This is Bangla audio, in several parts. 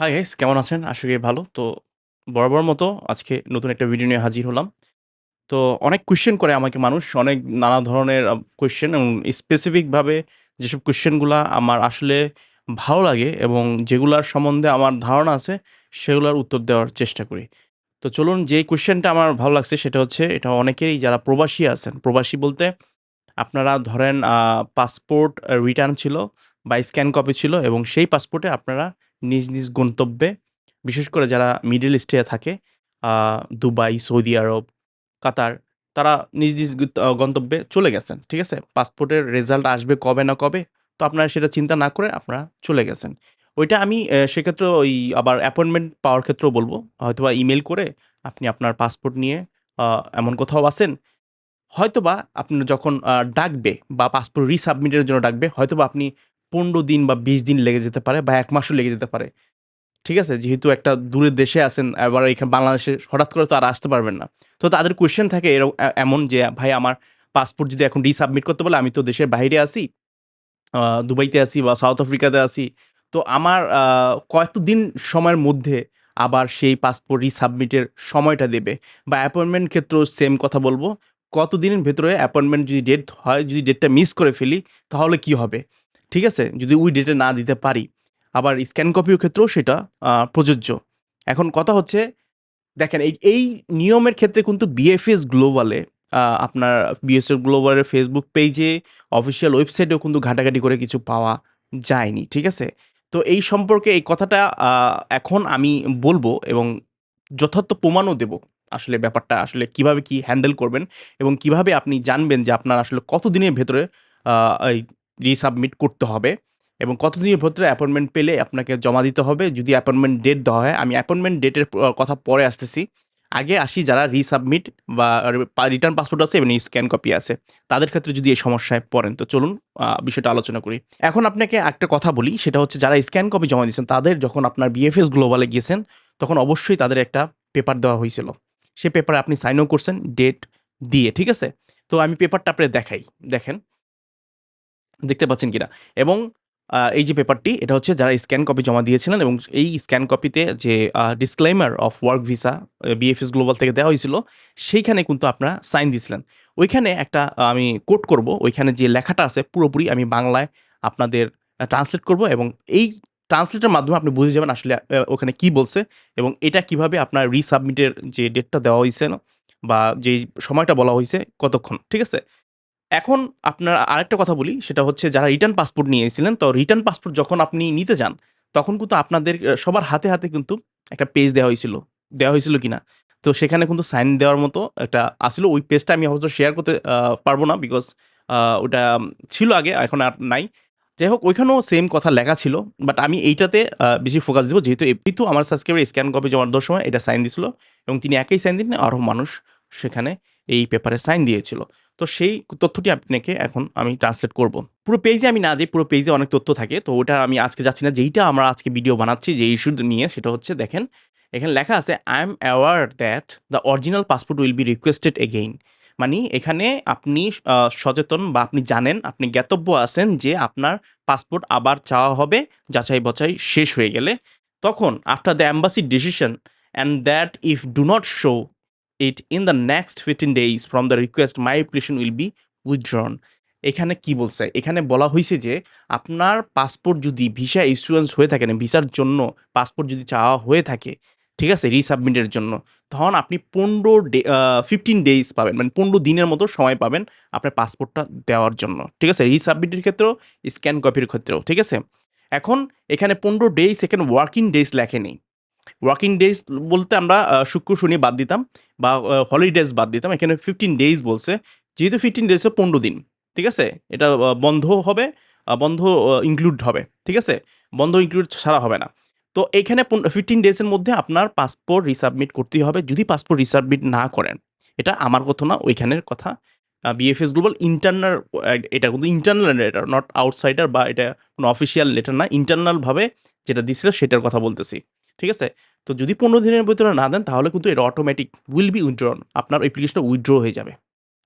হাই গাইস কেমন আছেন? আশা করি ভালো। তো বরাবর মতো আজকে নতুন একটা ভিডিও নিয়ে হাজির হলাম। তো অনেক কোয়েশ্চেন করে আমাকে মানুষ, অনেক নানা ধরনের কোয়েশ্চেন এবং স্পেসিফিকভাবে যেসব কোয়েশ্চেনগুলা আমার আসলে ভালো লাগে এবং যেগুলার সম্বন্ধে আমার ধারণা আছে, সেগুলোর উত্তর দেওয়ার চেষ্টা করি। তো চলুন যেই কোয়েশ্চেনটা আমার ভালো লাগছে সেটা হচ্ছে এটা অনেকেরই যারা প্রবাসী আছেন, প্রবাসী বলতে আপনারা ধরেন পাসপোর্ট রিটার্ন ছিল বা স্ক্যান কপি ছিল এবং সেই পাসপোর্টে আপনারা নিজ, নিজ গন্তব্যে বিশেষ করে যারা মিডল ইস্টে থাকে দুবাই, সৌদি আরব, কাতার তারা নিজ, নিজ গন্তব্যে চলে গেছেন। ঠিক আছে? পাসপোর্টের রেজাল্ট আসবে কবে না কবে, তো আপনারা সেটা চিন্তা না করে আপনারা চলে গেছেন। ওইটা আমি সেক্ষেত্রে ওই আবার অ্যাপয়েন্টমেন্ট পাওয়ার ক্ষেত্রেও বলব। হয়তোবা ইমেল করে আপনি আপনার পাসপোর্ট নিয়ে এমন কোথাও আছেন হয়তোবা আপনার যখন ডাকবে বা পাসপোর্ট রিসাবমিটের জন্য ডাকবে, হয়তোবা আপনি ১৫ দিন বা ২০ দিন লেগে যেতে পারে বা এক মাসও লেগে যেতে পারে। ঠিক আছে? যেহেতু একটা দূরের দেশে আছেন, আবার এখানে বাংলাদেশে হঠাৎ করে তো আর আসতে পারবেন না। তো তাদের কোয়েশ্চেন থাকে এরকম এমন যে, "ভাই আমার পাসপোর্ট যদি এখন রিসাবমিট করতে বলে, আমি তো দেশের বাইরে আছি। আ দুবাইতে আসি বা সাউথ আফ্রিকাতে আসি তো আমার কতদিন সময়ের মধ্যে আবার সেই পাসপোর্ট রিসাবমিটের সময়টা দেবে?" বা অ্যাপয়েন্টমেন্ট ক্ষেত্রেও সেম কথা বলব। কতদিনের ভেতরে অ্যাপয়েন্টমেন্ট যদি ডেট হয়, যদি ডেটটা মিস করে ফেলি, তাহলে কি হবে? ঠিক আছে? যদি ওই ডেটে না দিতে পারি। আবার স্ক্যান কপির ক্ষেত্রেও সেটা প্রযোজ্য। এখন কথা হচ্ছে দেখেন এই, এই নিয়মের ক্ষেত্রে কিন্তু বিএফএস গ্লোবালে আপনার বিএসএফ গ্লোবালের ফেসবুক পেজে অফিসিয়াল ওয়েবসাইটেও কিন্তু ঘাটাঘাটি করে কিছু পাওয়া যায়নি। ঠিক আছে? তো এই সম্পর্কে এই কথাটা এখন আমি বলব এবং যথার্থ প্রমাণও দেব। আসলে ব্যাপারটা আসলে কীভাবে কি হ্যান্ডেল করবেন এবং কীভাবে আপনি জানবেন যে আপনার আসলে কতদিনের ভেতরে এই রিসাবমিট করতে হবে এবং কতদিনের ভেতরে অ্যাপয়েন্টমেন্ট পেলে আপনাকে জমা দিতে হবে যদি অ্যাপয়েন্টমেন্ট ডেট দেওয়া হয়। আমি অ্যাপয়েন্টমেন্ট ডেটের কথা পরে আসতেছি। আগে আসি যারা রিসাবমিট বা রিটার্ন পাসপোর্ট আছে এবং স্ক্যান কপি আছে। তাদের ক্ষেত্রে যদি এই সমস্যায় পড়েন, তো চলুন বিষয়টা আলোচনা করি। এখন আপনাকে একটা কথা বলি, সেটা হচ্ছে যারা স্ক্যান কপি জমা দিয়েছেন, তাদের যখন আপনার বিএফএস গ্লোবালে গিয়েছেন, তখন অবশ্যই তাদের একটা পেপার দেওয়া হয়েছিল। সে পেপারে আপনি সাইনও করছেন ডেট দিয়ে। ঠিক আছে? তো আমি পেপারটা আপনাদের দেখাই। দেখেন। দেখতে পাচ্ছেন কিনা? এবং এই যে পেপারটি এটা হচ্ছে যারা স্ক্যান কপি জমা দিয়েছিলেন এবং এই স্ক্যান কপিতে যে a disclaimer of work visa BFS global থেকে দেওয়া হয়েছিল, সেইখানে কিন্তু আপনারা সাইন দিয়েছিলেন। ওইখানে একটা আমি কোট করব। ওইখানে যে লেখাটা আছে পুরোপুরি আমি বাংলায় আপনাদের ট্রান্সলেট করব এবং এই ট্রান্সলেটের মাধ্যমে আপনি বুঝে যাবেন আসলে ওখানে কি বলছে এবং এটা কীভাবে আপনার রিসাবমিটের যে ডেটটা দেওয়া হয়েছে বা যেই সময়টা বলা হয়েছে কতক্ষণ। ঠিক আছে? এখন আপনার আরেকটা কথা বলি সেটা হচ্ছে যারা রিটার্ন পাসপোর্ট নিয়েছিলেন তো রিটার্ন পাসপোর্ট যখন আপনি নিতে যান তখন কিন্তু আপনাদের সবার হাতে, হাতে কিন্তু একটা পেজ দেওয়া হয়েছিল। দেওয়া হয়েছিল কিনা? তো সেখানে কিন্তু সাইন দেওয়ার মতো একটা আছিল। ওই পেজটা আমি অবশ্য শেয়ার করতে পারব না বিকজ ওটা ছিল আগে এখন আর নাই। যাই হোক ওইখানেও সেম কথা লেখা ছিল। বাট আমি এইটাতে বেশি ফোকাস দিব যেহেতু এমনিতেও আমার সাবস্ক্রাইবার স্ক্যান কপি জমা দেওয়ার সময় এটা সাইন দিছিল এবং তিনি একাই সাইন দেননি আরও মানুষ সেখানে এই পেপারে সাইন দিয়েছিল। তো সেই তথ্যটি আপনাকে এখন আমি ট্রান্সলেট করব। পুরো পেজে আমি না যাই, পুরো পেজে অনেক তথ্য থাকে। তো ওটা আমি আজকে যাচ্ছি না। যেইটা আমরা আজকে ভিডিও বানাচ্ছি যে ইস্যু নিয়ে সেটা হচ্ছে দেখেন, এখানে লেখা আছে I am aware that the original passport will be requested again. মানে এখানে আপনি সচেতন বা আপনি জানেন, আপনি জ্ঞাতব্য আছেন যে আপনার পাসপোর্ট আবার চাওয়া হবে যাচাই-বাছাই শেষ হয়ে গেলে। তখন after the embassy decision and that if do not show it in the next 15 days from the request my application will be withdrawn. এখানে কি বলছে? এখানে বলা হয়েছে যে আপনার পাসপোর্ট যদি ভিসা ইস্যুয়েন্স হয়ে থাকে, না ভিসার জন্য পাসপোর্ট যদি চাওয়া হয়ে থাকে, ঠিক আছে? রিসাবমিটের জন্য, তখন আপনি 15 ডে ফিফটিন ডেজ পাবেন। মানে 15 দিনের মতো সময় পাবেন আপনার পাসপোর্টটা দেওয়ার জন্য। ঠিক আছে? রিসাবমিটের ক্ষেত্রেও, স্ক্যান কপির ক্ষেত্রেও। ঠিক আছে? এখন এখানে 15 ডেইজ এখানে ওয়ার্কিং ডেইজ লেখেনি। ওয়ার্কিং ডেজ বলতে আমরা শুক্র, শনি বাদ দিতাম বা হলিডেজ বাদ দিতাম। এখানে ফিফটিন ডেজ বলছে। যেহেতু 15 ডেইজ 15 দিন। ঠিক আছে? এটা বন্ধ হবে, বন্ধ ইনক্লুড হবে। ঠিক আছে? বন্ধ ইনক্লুড ছাড়া হবে না। তো এইখানে ফিফটিন ডেজের মধ্যে আপনার পাসপোর্ট রিসাবমিট করতেই হবে। যদি পাসপোর্ট রিসাবমিট না করেন, এটা আমার কথা না, ওইখানের কথা। বিএফএস গ্লোবাল ইন্টারনাল এটা কিন্তু ইন্টারনাল লেটার, নট আউটসাইডার বা এটা কোনো অফিসিয়াল লেটার না। ইন্টারনালভাবে যেটা দিছিল সেটার কথা বলতেছি। ঠিক আছে? তো যদি 15 দিনের ভিতরে না দেন তাহলে কিন্তু এটা অটোমেটিক উইল বি উইথড্রন। আপনার অ্যাপ্লিকেশনটা উইথড্র হয়ে যাবে।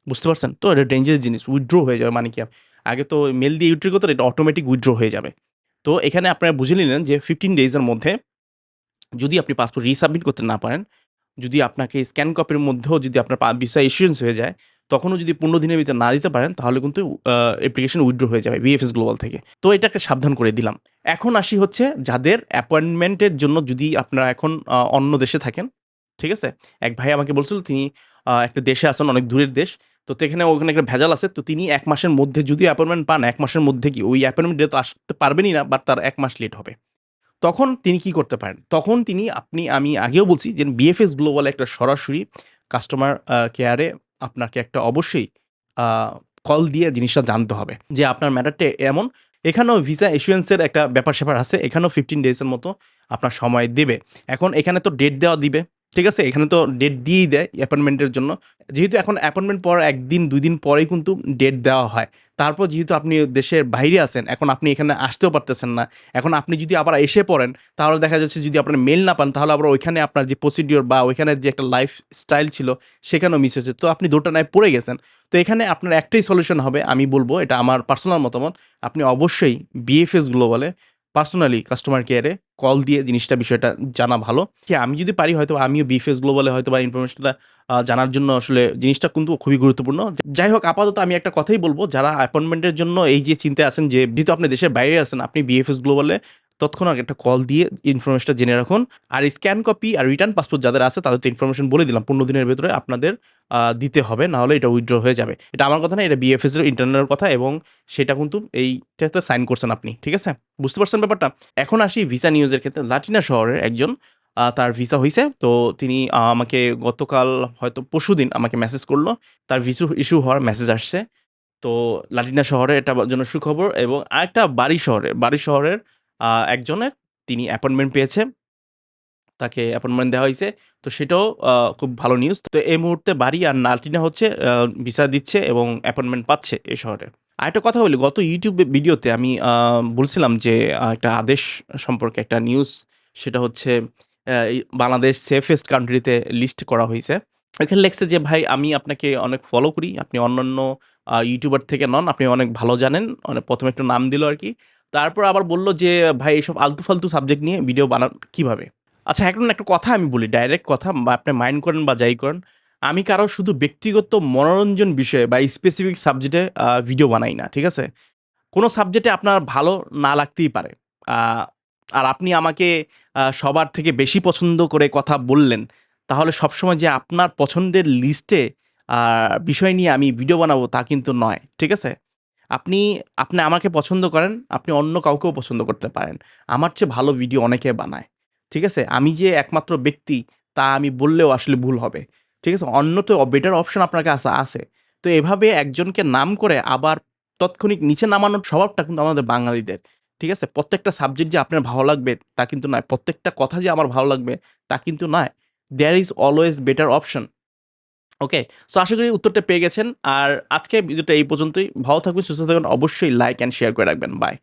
বুঝতে পারছেন? তো এটা ডেঞ্জারাস জিনিস। উইথড্র হয়ে যাবে মানে কি? আগে তো মেইল দিয়ে উইথড্র করতেন, এটা অটোমেটিক উইথড্র হয়ে যাবে। তো এখানে আপনারা বুঝে নিলেন যে ফিফটিন ডেজের মধ্যে যদি আপনি পাসপোর্ট রিসাবমিট করতে না পারেন, যদি আপনাকে স্ক্যান কপির মধ্যেও যদি আপনার ভিসা ইস্যুয়েন্স হয়ে যায়, তখনও যদি ১৫ দিনের ভিতরে না দিতে পারেন, তাহলে কিন্তু অ্যাপ্লিকেশন উইথড্র হয়ে যাবে বিএফএস গ্লোবাল থেকে। তো এটাকে সাবধান করে দিলাম। এখন আসি হচ্ছে যাদের অ্যাপয়েন্টমেন্টের জন্য যদি আপনারা এখন অন্য দেশে থাকেন, ঠিক আছে? এক ভাই আমাকে বলছিল তিনি একটা দেশে আছেন, অনেক দূরের দেশ। তো সেখানে ওখানে একটা ভেজাল আছে। তো তিনি এক মাসের মধ্যে যদি অ্যাপয়েন্টমেন্ট পান, এক মাসের মধ্যে কি ওই অ্যাপয়েন্টমেন্ট তো আসতে পারবেনই না, বাট তার এক মাস লেট হবে। তখন তিনি কি করতে পারেন? তখন তিনি আপনি আমি আগেও বলছি যে বিএফএস গ্লোবাল একটা সরাসরি কাস্টমার কেয়ারে আপনাকে একটা অবশ্যই কল দিয়ে জিনিসটা জানতে হবে। যে আপনার ম্যাটারটা এমন। এখানেও ভিসা এসুয়েন্সের একটা ব্যাপার-স্যাপার আছে। এখানেও ফিফটিন ডেজের মতো আপনার সময় দেবে। এখন এখানে তো ডেট দেওয়া দিবে। ঠিক আছে? এখানে তো ডেট দিয়েই দেয় অ্যাপয়েন্টমেন্টের জন্য। যেহেতু এখন অ্যাপয়েন্টমেন্ট পাওয়ার ১ দিন ২ দিন পরেই কিন্তু ডেট দেওয়া হয়। তারপর যেহেতু আপনি দেশের বাইরে আছেন, এখন আপনি এখানে আসতেও পারতেছেন না। এখন আপনি যদি আবার এসে পড়েন, তাহলে দেখা যাচ্ছে যদি আপনার মেল না পান, তাহলে আবার ওইখানে আপনার যে প্রসিডিওর বা ওইখানের যে একটা লাইফ স্টাইল ছিল, সেখানেও মিস হয়েছে। তো আপনি দুটো দোটানায় পড়ে গেছেন। তো এখানে আপনার একটাই সলিউশন হবে, আমি বলব এটা আমার পার্সোনাল মতামত। আপনি অবশ্যই বিএফএস গ্লোবালে পার্সোনালি কাস্টমার কেয়ারে কল দিয়ে জিনিসটা বিষয়টা জানা ভালো। কি আমি যদি পারি হয়তো আমিও বিফেস গ্লোবালে হয়তো বা ইনফরমেশনটা জানার জন্য আসলে জিনিসটা কিন্তু খুবই গুরুত্বপূর্ণ। যাই হোক আপাতত আমি একটা কথাই বলব যারা অ্যাপয়েন্টমেন্টের জন্য এই যে চিন্তা আছেন যে যেহেতু আপনি দেশের বাইরে আছেন, আপনি বিএফএস গ্লোবালে তৎক্ষণাৎ একটা কল দিয়ে ইনফরমেশনটা জেনে রাখুন। আর স্ক্যান কপি আর রিটার্ন পাসপোর্ট যাদের আছে তাদের তো ইনফরমেশন বলে দিলাম। ১৫ দিনের ভেতরে আপনাদের দিতে হবে। না হলে এটা উইথড্র হয়ে যাবে। এটা আমার কথা না, এটা বিএফএস এর ইন্টারনাল কথা এবং সেটা কিন্তু এইটাতে সাইন করছেন আপনি। ঠিক আছে? বুঝতে পারছেন ব্যাপারটা? এখন আসি ভিসা নিউজের ক্ষেত্রে। লাটিনা শহরের একজন তার ভিসা হইছে। তো তিনি আমাকে গতকাল হয়তো পরশু দিন আমাকে মেসেজ করল তার ভিসু ইস্যু হওয়ার মেসেজ আসছে। তো লাটিনা শহরে এটা জন্য সুখবর এবং আরেকটা বাড়ি শহরে, বাড়ি শহরের একজনের তিনি অ্যাপয়েন্টমেন্ট পেয়েছে। তাকে অ্যাপয়েন্টমেন্ট দেওয়া হয়েছে তো সেটাও খুব ভালো নিউজ। তো এই মুহূর্তে বাড়ি আর লাটিনা হচ্ছে ভিসা দিচ্ছে এবং অ্যাপয়েন্টমেন্ট পাচ্ছে এই শহরে। আরেকটা কথা বলি, গত YouTube ভিডিওতে আমি বলছিলাম যে একটা আদেশ সম্পর্কে একটা নিউজ। সেটা হচ্ছে বাংলাদেশ সেফেস্ট কান্ট্রিতে লিস্ট করা হয়েছে এখানে লেখছে যে ভাই আমি আপনাকে অনেক ফলো করি। আপনি অন্যান্য ইউটিউবার থেকে নন। আপনি অনেক ভালো জানেন। অনেক প্রথমে একটু নাম দিল আরকি। তারপর আবার বলল যে ভাই এইসব আলতু-ফালতু সাবজেক্ট নিয়ে ভিডিও বানান কীভাবে আচ্ছা এখন একটা কথা আমি বলি, ডাইরেক্ট কথা বা আপনি মাইন্ড করেন বা যাই করেন। আমি কারও শুধু ব্যক্তিগত মনোরঞ্জন বিষয়ে বা স্পেসিফিক সাবজেক্টে ভিডিও বানাই না। ঠিক আছে? কোনো সাবজেক্টে আপনার ভালো না লাগতেই পারে। আর আপনি আমাকে সবার থেকে বেশি পছন্দ করে কথা বললেন। তাহলে সবসময় যে আপনার পছন্দের লিস্টে বিষয় নিয়ে আমি ভিডিও বানাবো তা কিন্তু নয়। ঠিক আছে? আপনি, আপনি আমাকে পছন্দ করেন, আপনি অন্য কাউকেও পছন্দ করতে পারেন। আমার চেয়ে ভালো ভিডিও অনেকে বানায়। ঠিক আছে? আমি যে একমাত্র ব্যক্তি তা আমি বললেও আসলে ভুল হবে। ঠিক আছে? অন্য তো বেটার অপশন আপনার কাছে আছে। তো এভাবে একজনকে নাম করে আবার তাৎক্ষণিক নিচে নামানোর স্বভাবটা কিন্তু আমাদের বাঙালিদের। ঠিক আছে? প্রত্যেকটা সাবজেক্ট যে আপনার ভালো লাগবে তা কিন্তু নয়। প্রত্যেকটা কথা যে আমার ভালো লাগবে তা কিন্তু নয়। There is always better option. Okay? So আশা করি উত্তরটা পেয়ে গেছেন। আর আজকে ভিডিওটা এই পর্যন্তই। ভালো থাকবেন, সুস্থ থাকবেন। অবশ্যই লাইক অ্যান্ড শেয়ার করে রাখবেন। বাই।